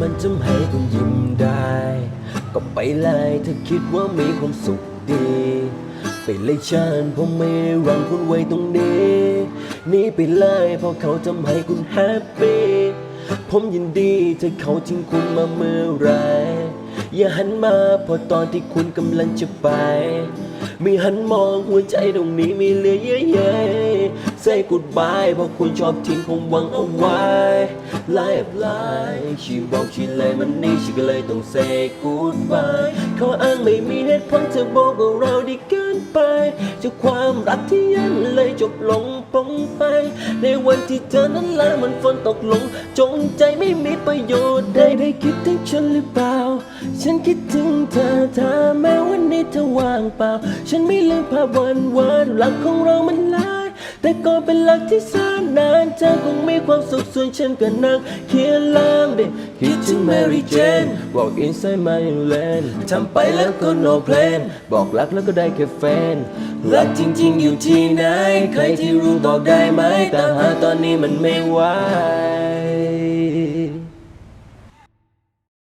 มันทำให้คุณยิ้มได้ ก็ไปเลยถ้าคิดว่ามีความสุขดี ไปเลยฉันผมไม่ได้หวังคุณไว้ตรงนี้หนี่ไปเลยเพราะเขาทำให้คุณแฮปปี้ผมยินดีถ้าเขาทิ้งคุณมาเมื่อไร อย่าหันมาพอตอนที่คุณกำลังจะไป ไม่หันมองหัวใจตรงนี้ไม่เหลือเยอะแยะ Say goodbye เพราะคุณชอบทิ้งผมหวังเอาไว้ Life life ชีบอกชีเลยมันนี่ชีก็เลยต้อง say goodbye เขาอ้างไม่มีเหตุผลเธอบอกว่าเราด้เกินไปจากความรักที่ยังเลยจบลงปลงไป ในวันที่เธอนั้นลามันฝนตกลง จงใจไม่มีประโยชน์ใดได้คิดถึงฉันหรือเปล่า ฉันคิดถึงเธอถ้าแม้วันนี้เธอว่างเปล่า ฉันไม่ลืมภาพวันวานหลักของเรามันลา แต่ก่อนเป็นหลักที่แสนนานเธอคงมีความสุขส่วนฉันก็นั่งเขียนล่างเด็กคิดถึง Mary Jane Walk inside my land ทำไปแล้วก็ no plan บอกรักแล้วก็ได้แค่แฟน รักจริงๆอยู่ที่ไหน ใครที่รู้บอกได้ไหมแต่หาตอนนี้มันไม่ไหว